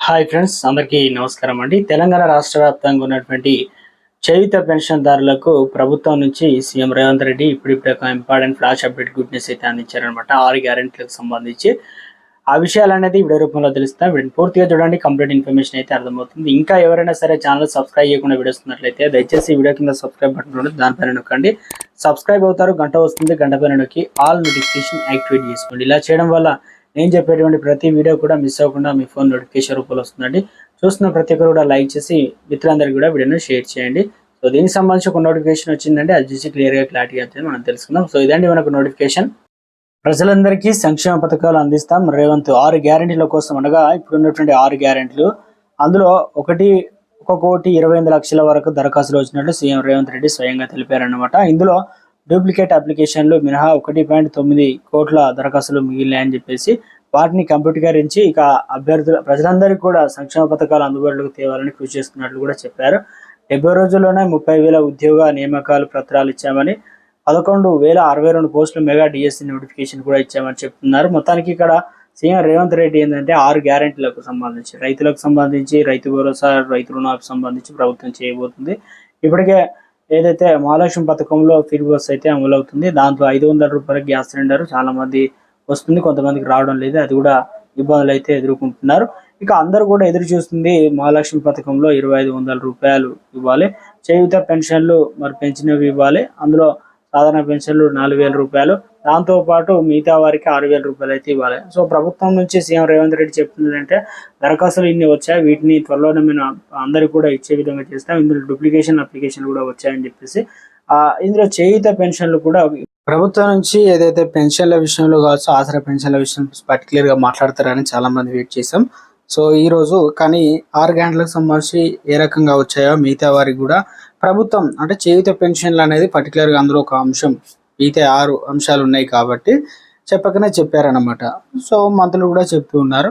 Hi friends అందరికీ నమస్కారం అండి. తెలంగాణ రాష్ట్ర వ్యాప్తంగా ఉన్నటువంటి చేయుత పెన్షన్దారులకు ప్రభుత్వం నుంచి సీఎం రేవంత్ రెడ్డి ఇప్పుడిప్పుడు ఒక important flash update good news అయితే అందించారనమాట ఆరు గ్యారెంటీలకు సంబంధించి. ఆ విషయాలు అనేది వీడియో రూపంలో తెలుస్తాం. వీటిని పూర్తిగా చూడండి కంప్లీట్ ఇన్ఫర్మేషన్ అయితే అర్థమవుతుంది. ఇంకా ఎవరైనా సరే ఛానల్ సబ్స్క్రైబ్ చేయకుండా వీడియోస్ ఉన్నట్లయితే దయచేసి వీడియో కింద సబ్స్క్రైబ్ బటన్ ఉంటుంది దానిపైన నొక్కండి. సబ్స్క్రైబ్ అవుతారు గంట వస్తుంది గంట పైన నొక్కి ఆల్ నోటిఫికేషన్ యాక్టివేట్ చేసుకోండి. ఇలా చేయడం వల్ల నేను చెప్పేటువంటి ప్రతి వీడియో కూడా మిస్ అవ్వకుండా మీ ఫోన్ నోటిఫికేషన్ రూపంలో వస్తుందండి. చూస్తున్న ప్రతి ఒక్కరు కూడా లైక్ చేసి మిత్రులందరికీ కూడా వీడియోను షేర్ చేయండి. సో దీనికి సంబంధించి ఒక నోటిఫికేషన్ వచ్చిందంటే అది చూసి క్లియర్గా క్లారిటీ అవుతుంది మనం తెలుసుకుందాం. సో ఇదండి మనకు నోటిఫికేషన్. ప్రజలందరికీ సంక్షేమ పథకాలు అందిస్తాం. రేవంత్ ఆరు గ్యారెంటీల కోసం అనగా ఇప్పుడు ఉన్నటువంటి ఆరు గ్యారెంటీలు. అందులో ఒకటి ఒక కోటి ఇరవై లక్షల వరకు దరఖాస్తులు వచ్చినట్లు సీఎం రేవంత్ రెడ్డి స్వయంగా తెలిపారన్నమాట. ఇందులో డూప్లికేట్ అప్లికేషన్లు మినహా ఒకటి పాయింట్ తొమ్మిది కోట్ల దరఖాస్తులు మిగిలినాయని చెప్పేసి వాటిని కంప్యూటరీకరించి ఇక అభ్యర్థుల ప్రజలందరికీ కూడా సంక్షేమ పథకాలు అందుబాటులోకి తేవాలని కృషి చేస్తున్నట్లు కూడా చెప్పారు. డెబ్బై రోజుల్లోనే ముప్పై వేల ఉద్యోగ నియామకాలు పత్రాలు ఇచ్చామని పదకొండు వేల అరవై రెండు పోస్టులు మెగా డిఎస్సి నోటిఫికేషన్ కూడా ఇచ్చామని చెప్తున్నారు. మొత్తానికి ఇక్కడ సీఎం రేవంత్ రెడ్డి ఏంటంటే ఆరు గ్యారెంటీలకు సంబంధించి రైతులకు సంబంధించి రైతు భరోసా రైతు రుణాలకు సంబంధించి ప్రభుత్వం చేయబోతుంది. ఇప్పటికే ఏదైతే మహాలక్ష్మి పథకంలో ఫ్రీ బస్ అయితే అమలవుతుంది దాంట్లో ఐదు వందల రూపాయల గ్యాస్ సిలిండర్ చాలా మంది వస్తుంది కొంతమందికి రావడం లేదు అది కూడా ఇబ్బందులు అయితే ఎదుర్కొంటున్నారు. ఇక అందరూ కూడా ఎదురు చూస్తుంది మహాలక్ష్మి పథకంలో ఇరవై ఐదు వందల రూపాయలు ఇవ్వాలి. చేయుత పెన్షన్లు మరి పెంచినవి ఇవ్వాలి. అందులో సాధారణ పెన్షన్లు నాలుగు వేల రూపాయలు. దాంతో పాటు మిగతా వారికి ఆరు వేల రూపాయలు అయితే ఇవ్వాలి. సో ప్రభుత్వం నుంచి సీఎం రేవంత్ రెడ్డి చెప్తుందంటే దరఖాస్తులు ఇన్ని వచ్చాయి. వీటిని త్వరలోనే మేము అందరికి కూడా ఇచ్చే విధంగా చేస్తాం. ఇందులో డూప్లికేషన్ అప్లికేషన్ కూడా వచ్చాయని చెప్పేసి ఇందులో చేయుత పెన్షన్లు కూడా ప్రభుత్వం నుంచి ఏదైతే పెన్షన్ల విషయంలో కావచ్చు ఆసరా పెన్షన్ల విషయం పర్టికులర్గా మాట్లాడతారని చాలా మంది వెయిట్ చేసాం సో ఈ రోజు కానీ ఆరు గంటలకు సంబంధించి ఏ రకంగా వచ్చాయో మిగతా వారికి కూడా ప్రభుత్వం అంటే చేయుత పెన్షన్లు అనేది పర్టికులర్గా అందులో ఒక అంశం మిగతా ఆరు అంశాలు ఉన్నాయి కాబట్టి చెప్పకనే చెప్పారనమాట సో మంత్రులు కూడా చెప్తూ ఉన్నారు.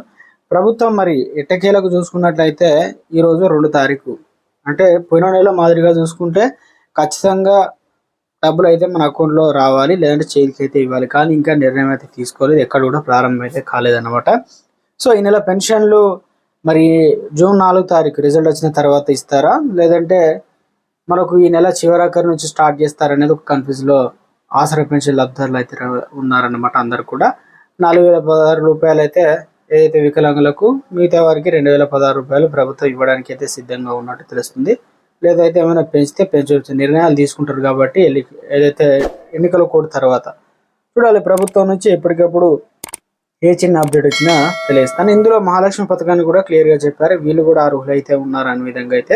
ప్రభుత్వం మరి ఎట్టకేలకు చూసుకున్నట్లయితే ఈరోజు రెండు తారీఖు. అంటే పోయిన నెల మాదిరిగా చూసుకుంటే ఖచ్చితంగా డబ్బులు అయితే మన అకౌంట్లో రావాలి లేదంటే చేతికి అయితే ఇవ్వాలి. కానీ ఇంకా నిర్ణయం అయితే తీసుకోలేదు ఎక్కడ కూడా ప్రారంభం అయితే కాలేదన్నమాట. సో ఈ నెల పెన్షన్లు మరి జూన్ నాలుగు తారీఖు రిజల్ట్ వచ్చిన తర్వాత ఇస్తారా? లేదంటే మనకు ఈ నెల చివరాఖరి నుంచి స్టార్ట్ చేస్తారనేది ఒక కన్ఫ్యూజ్లో ఆసరా పెన్షన్ లబ్ధారులు అయితే ఉన్నారన్నమాట అందరు కూడా. నాలుగు వేల పదహారు రూపాయలు అయితే ఏదైతే వికలాంగులకు మిగతా వారికి రెండు వేల పదహారు రూపాయలు ప్రభుత్వం ఇవ్వడానికి అయితే సిద్ధంగా ఉన్నట్టు తెలుస్తుంది. లేదైతే ఏమైనా పెంచితే పెంచవచ్చు. నిర్ణయాలు తీసుకుంటారు కాబట్టి ఏదైతే ఎన్నికల కోడ్ తర్వాత చూడాలి. ప్రభుత్వం నుంచి ఎప్పటికప్పుడు ఏ చిన్న అప్డేట్ వచ్చినా తెలియస్తాను ఇందులో మహాలక్ష్మి పథకాన్ని కూడా క్లియర్గా చెప్పారు. వీళ్ళు కూడా అర్హులు అయితే ఉన్నారు అనే విధంగా అయితే